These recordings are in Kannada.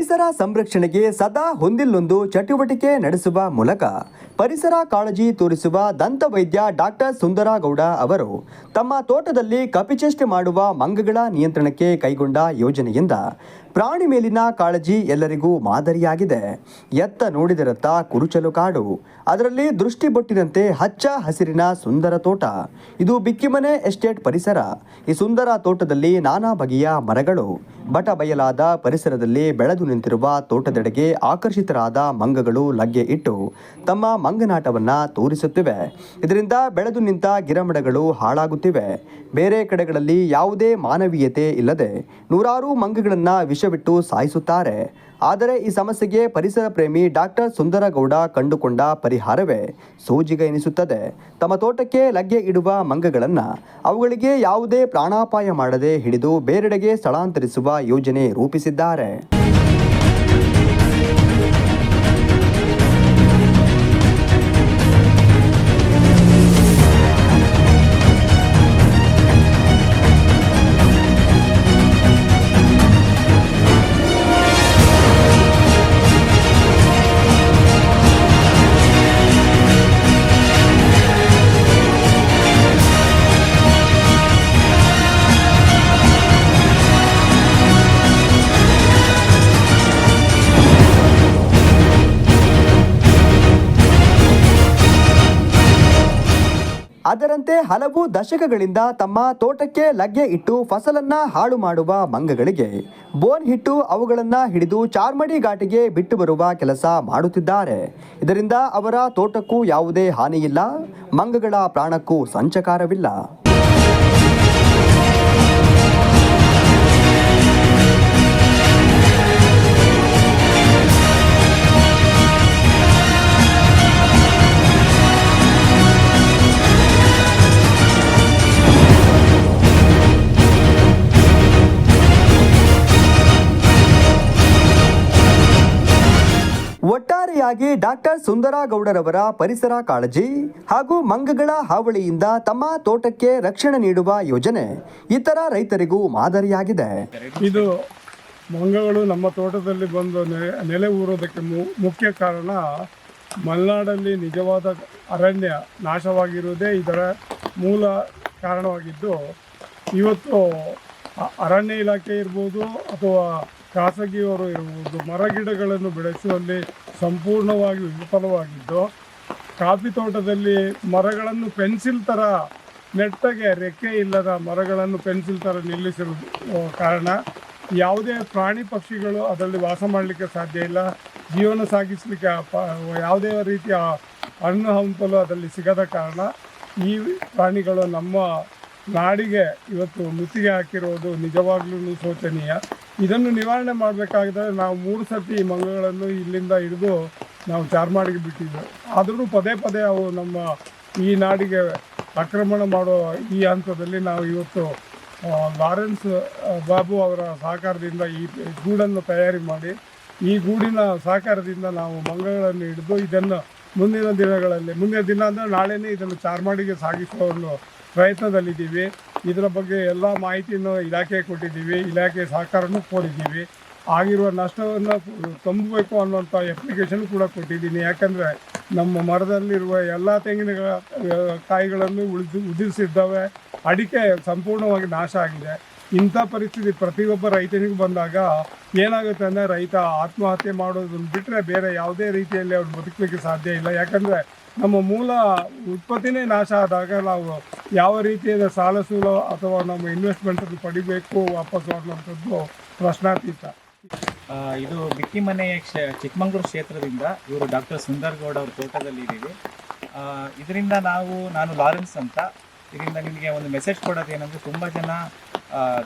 ಪರಿಸರ ಸಂರಕ್ಷಣೆಗೆ ಸದಾ ಹೊಂದಿಲ್ಲೊಂದು ಚಟುವಟಿಕೆ ನಡೆಸುವ ಮೂಲಕ ಪರಿಸರ ಕಾಳಜಿ ತೋರಿಸುವ ದಂತವೈದ್ಯ ಡಾಕ್ಟರ್ ಸುಂದರಗೌಡ ಅವರು ತಮ್ಮ ತೋಟದಲ್ಲಿ ಕಪಿಚೇಷ್ಟೆ ಮಾಡುವ ಮಂಗಗಳ ನಿಯಂತ್ರಣಕ್ಕೆ ಕೈಗೊಂಡ ಯೋಜನೆಯಿಂದ ಪ್ರಾಣಿ ಮೇಲಿನ ಕಾಳಜಿ ಎಲ್ಲರಿಗೂ ಮಾದರಿಯಾಗಿದೆ. ಎತ್ತ ನೋಡಿದರತ್ತ ಕುರುಚಲು ಕಾಡು. ಅದರಲ್ಲಿ ದೃಷ್ಟಿ ಬೊಟ್ಟಿನಂತೆ ಹಚ್ಚ ಹಸಿರಿನ ಸುಂದರ ತೋಟ. ಇದು ಬಿಕ್ಕಿಮನೆ ಎಸ್ಟೇಟ್ ಪರಿಸರ. ಈ ಸುಂದರ ತೋಟದಲ್ಲಿ ನಾನಾ ಬಗೆಯ ಮರಗಳು. ಬಟ ಬಯಲಾದ ಪರಿಸರದಲ್ಲಿ ಬೆಳೆದು ನಿಂತಿರುವ ತೋಟದೆಡೆಗೆ ಆಕರ್ಷಿತರಾದ ಮಂಗಗಳು ಲಗ್ಗೆ ಇಟ್ಟು ತಮ್ಮ ಮಂಗನಾಟವನ್ನ ತೋರಿಸುತ್ತಿವೆ. ಇದರಿಂದ ಬೆಳೆದು ನಿಂತ ಗಿರಮಡಗಳು ಹಾಳಾಗುತ್ತಿವೆ. ಬೇರೆ ಕಡೆಗಳಲ್ಲಿ ಯಾವುದೇ ಮಾನವೀಯತೆ ಇಲ್ಲದೆ ನೂರಾರು ಮಂಗಗಳನ್ನು ವಿಷವಿಟ್ಟು ಸಾಯಿಸುತ್ತಾರೆ. ಆದರೆ ಈ ಸಮಸ್ಯೆಗೆ ಪರಿಸರ ಪ್ರೇಮಿ ಡಾಕ್ಟರ್ ಸುಂದರಗೌಡ ಕಂಡುಕೊಂಡ ಪರಿಹಾರವೇ ಸೋಜಿಗ ಎನಿಸುತ್ತದೆ. ತಮ್ಮ ತೋಟಕ್ಕೆ ಲಗ್ಗೆ ಇಡುವ ಮಂಗಗಳನ್ನು ಅವುಗಳಿಗೆ ಯಾವುದೇ ಪ್ರಾಣಾಪಾಯ ಮಾಡದೆ ಹಿಡಿದು ಬೇರೆಡೆಗೆ ಸ್ಥಳಾಂತರಿಸುವ ಯೋಜನೆ ರೂಪಿಸಿದ್ದಾರೆ. ಅದರಂತೆ ಹಲವು ದಶಕಗಳಿಂದ ತಮ್ಮ ತೋಟಕ್ಕೆ ಲಗ್ಗೆ ಇಟ್ಟು ಫಸಲನ್ನ ಹಾಳು ಮಾಡುವ ಮಂಗಗಳಿಗೆ ಬೋನ್ ಹಿಟ್ಟು ಅವುಗಳನ್ನ ಹಿಡಿದು ಚಾರ್ಮಡಿ ಘಾಟಿಗೆ ಬಿಟ್ಟು ಬರುವ ಕೆಲಸ ಮಾಡುತ್ತಿದ್ದಾರೆ. ಇದರಿಂದ ಅವರ ತೋಟಕ್ಕೂ ಯಾವುದೇ ಹಾನಿಯಿಲ್ಲ, ಮಂಗಗಳ ಪ್ರಾಣಕ್ಕೂ ಸಂಚಕಾರವಿಲ್ಲ. ಒಟ್ಟಾರೆಯಾಗಿ ಡಾಕ್ಟರ್ ಸುಂದರಗೌಡರವರ ಪರಿಸರ ಕಾಳಜಿ ಹಾಗೂ ಮಂಗಗಳ ಹಾವಳಿಯಿಂದ ತಮ್ಮ ತೋಟಕ್ಕೆ ರಕ್ಷಣೆ ನೀಡುವ ಯೋಜನೆ ಇತರ ರೈತರಿಗೂ ಮಾದರಿಯಾಗಿದೆ. ಇದು ಮಂಗಗಳು ನಮ್ಮ ತೋಟದಲ್ಲಿ ಬಂದು ನೆಲೆ ಊರೋದಕ್ಕೆ ಮುಖ್ಯ ಕಾರಣ ಮಲೆನಾಡಲ್ಲಿ ನಿಜವಾದ ಅರಣ್ಯ ನಾಶವಾಗಿರುವುದೇ ಇದರ ಮೂಲ ಕಾರಣವಾಗಿದ್ದು, ಇವತ್ತು ಅರಣ್ಯ ಇಲಾಖೆ ಇರ್ಬೋದು ಅಥವಾ ಖಾಸಗಿಯವರು ಇರುವುದು ಮರಗಿಡಗಳನ್ನು ಬೆಳೆಸುವಲ್ಲಿ ಸಂಪೂರ್ಣವಾಗಿ ವಿಫಲವಾಗಿದ್ದು, ಕಾಫಿ ತೋಟದಲ್ಲಿ ಮರಗಳನ್ನು ಪೆನ್ಸಿಲ್ ಥರ ನೆಟ್ಟಗೆ ರೆಕ್ಕೆ ಇಲ್ಲದ ಮರಗಳನ್ನು ಪೆನ್ಸಿಲ್ ಥರ ನಿಲ್ಲಿಸಿರುವ ಕಾರಣ. ಯಾವುದೇ ಪ್ರಾಣಿ ಪಕ್ಷಿಗಳು ಅದರಲ್ಲಿ ವಾಸ ಮಾಡಲಿಕ್ಕೆ ಸಾಧ್ಯ ಇಲ್ಲ. ಜೀವನ ಸಾಗಿಸಲಿಕ್ಕೆ ಯಾವುದೇ ರೀತಿಯ ಹಣ್ಣು ಹಂಪಲು ಅದರಲ್ಲಿ ಸಿಗದ ಕಾರಣ ಈ ಪ್ರಾಣಿಗಳು ನಮ್ಮ ನಾಡಿಗೆ ಇವತ್ತು ಮುತ್ತಿಗೆ ಹಾಕಿರೋದು ನಿಜವಾಗ್ಲೂ ಶೋಚನೀಯ ಇದನ್ನು ನಿವಾರಣೆ ಮಾಡಬೇಕಾಗಿದ್ರೆ ನಾವು ಮೂರು ಸರ್ತಿ ಮಂಗಗಳನ್ನು ಇಲ್ಲಿಂದ ಹಿಡಿದು ನಾವು ಚಾರ್ಮಾಡಿಗೆ ಬಿಟ್ಟಿದ್ದೆವು ಆದರೂ ಪದೇ ಪದೇ ಅವು ನಮ್ಮ ಈ ನಾಡಿಗೆ ಆಕ್ರಮಣ ಮಾಡೋ ಈ ಹಂತದಲ್ಲಿ ನಾವು ಇವತ್ತು ಲಾರೆನ್ಸ್ ಬಾಬು ಅವರ ಸಹಕಾರದಿಂದ ಈ ಗೂಡನ್ನು ತಯಾರಿ ಮಾಡಿ, ಈ ಗೂಡಿನ ಸಹಕಾರದಿಂದ ನಾವು ಮಂಗಗಳನ್ನು ಹಿಡಿದು ಇದನ್ನು ಮುಂದಿನ ದಿನಗಳಲ್ಲಿ, ಮುಂದಿನ ದಿನ ಅಂದರೆ ನಾಳೆನೇ ಇದನ್ನು ಚಾರ್ಮಾಡಿಗೆ ಸಾಗಿಸುವ ಒಂದು ಪ್ರಯತ್ನದಲ್ಲಿದ್ದೀವಿ. ಇದರ ಬಗ್ಗೆ ಎಲ್ಲ ಮಾಹಿತಿಯನ್ನು ಇಲಾಖೆಗೆ ಕೊಟ್ಟಿದ್ದೀವಿ, ಇಲಾಖೆ ಸಹಕಾರನೂ ಕೋರಿದ್ದೀವಿ. ಆಗಿರುವ ನಷ್ಟವನ್ನು ತುಂಬಬೇಕು ಅನ್ನುವಂಥ ಅಪ್ಲಿಕೇಶನ್ ಕೂಡ ಕೊಟ್ಟಿದ್ದೀನಿ. ಯಾಕಂದರೆ ನಮ್ಮ ಮರದಲ್ಲಿರುವ ಎಲ್ಲ ತೆಂಗಿನ ಕಾಯಿಗಳನ್ನು ಉಳಿದು, ಉದುರಿಸಿದ್ದಾವೆ ಅಡಿಕೆ ಸಂಪೂರ್ಣವಾಗಿ ನಾಶ ಆಗಿದೆ. ಇಂಥ ಪರಿಸ್ಥಿತಿ ಪ್ರತಿಯೊಬ್ಬ ರೈತನಿಗೂ ಬಂದಾಗ ಏನಾಗುತ್ತೆ ಅಂದರೆ ರೈತ ಆತ್ಮಹತ್ಯೆ ಮಾಡೋದನ್ನು ಬಿಟ್ಟರೆ ಬೇರೆ ಯಾವುದೇ ರೀತಿಯಲ್ಲಿ ಅವ್ರು ಬದುಕಲಿಕ್ಕೆ ಸಾಧ್ಯ ಇಲ್ಲ. ಯಾಕಂದರೆ ನಮ್ಮ ಮೂಲ ಉತ್ಪತ್ತಿನೇ ನಾಶ ಆದಾಗ ನಾವು ಯಾವ ರೀತಿಯಾದ ಸಾಲ ಸೂಲ ಅಥವಾ ನಮ್ಮ ಇನ್ವೆಸ್ಟ್ಮೆಂಟನ್ನು ಪಡಿಬೇಕು ವಾಪಸ್ಸು ಅನ್ನೋಂಥದ್ದು ಪ್ರಶ್ನಾತೀತ. ಇದು ಬಿಕ್ಕಿ ಮನೆಯ ಚಿಕ್ಕಮಂಗ್ಳೂರು ಕ್ಷೇತ್ರದಿಂದ ಇವರು ಡಾಕ್ಟರ್ ಸುಂದರ್ಗೌಡ ಅವ್ರ ತೋಟದಲ್ಲಿ ಇದ್ದೀವಿ. ಇದರಿಂದ ನಾವು, ನಾನು ಲಾರೆನ್ಸ್ ಅಂತ ಇದರಿಂದ ನಿಮಗೆ ಒಂದು ಮೆಸೇಜ್ ಕೊಡೋದು ಏನಂದರೆ ತುಂಬ ಜನ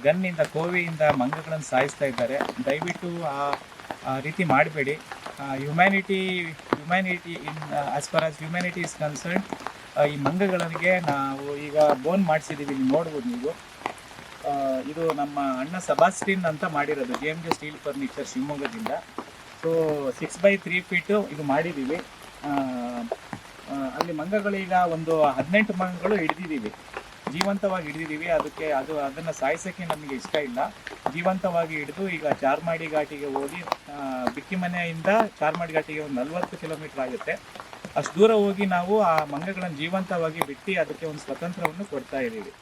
ಗನ್ನಿಂದ, ಕೋವಿಯಿಂದ ಮಂಗಗಳನ್ನು ಸಾಯಿಸ್ತಾ ಇದ್ದಾರೆ. ದಯವಿಟ್ಟು ಆ ರೀತಿ ಮಾಡಬೇಡಿ. Humanity humanity in us for us humanity is concern ಈ ಮಂಗಗಳಿಗೆ ನಾವು ಈಗ ಬೋನ್ ಮಾಡಿಸಿದ್ದೀವಿ ಇಲ್ಲಿ ನೋಡ್ಬೋದು ನೀವು. ಇದು ನಮ್ಮ ಅಣ್ಣ ಸಬಾಸ್ಟಿನ್ ಅಂತ ಮಾಡಿರೋದು J M J steel furniture ಶಿವಮೊಗ್ಗದಿಂದ. So six by three feet ಇದು ಮಾಡಿದ್ದೀವಿ ಅಲ್ಲಿ ಮಂಗಗಳೀಗ ಒಂದು ಹದಿನೆಂಟು ಮಂಗಗಳು ಹಿಡಿದಿದ್ದೀವಿ. ಜೀವಂತವಾಗಿ ಹಿಡಿದಿದ್ದೀವಿ. ಅದಕ್ಕೆ ಅದು, ಅದನ್ನು ಸಾಯಿಸೋಕ್ಕೆ ನಮಗೆ ಇಷ್ಟ ಇಲ್ಲ. ಜೀವಂತವಾಗಿ ಹಿಡಿದು ಈಗ ಚಾರ್ಮಾಡಿ ಘಾಟಿಗೆ ಹೋಗಿ ಬಿಕ್ಕಿ ಮನೆಯಿಂದ ಚಾರ್ಮಾಡಿ ಘಾಟಿಗೆ ಒಂದು ನಲ್ವತ್ತು ಕಿಲೋಮೀಟರ್ ಆಗುತ್ತೆ. ಅಷ್ಟು ದೂರ ಹೋಗಿ ನಾವು ಆ ಮಂಗಗಳನ್ನು ಜೀವಂತವಾಗಿ ಬಿಟ್ಟು ಅದಕ್ಕೆ ಒಂದು ಸ್ವತಂತ್ರವನ್ನು ಕೊಡ್ತಾ ಇದ್ದೀವಿ.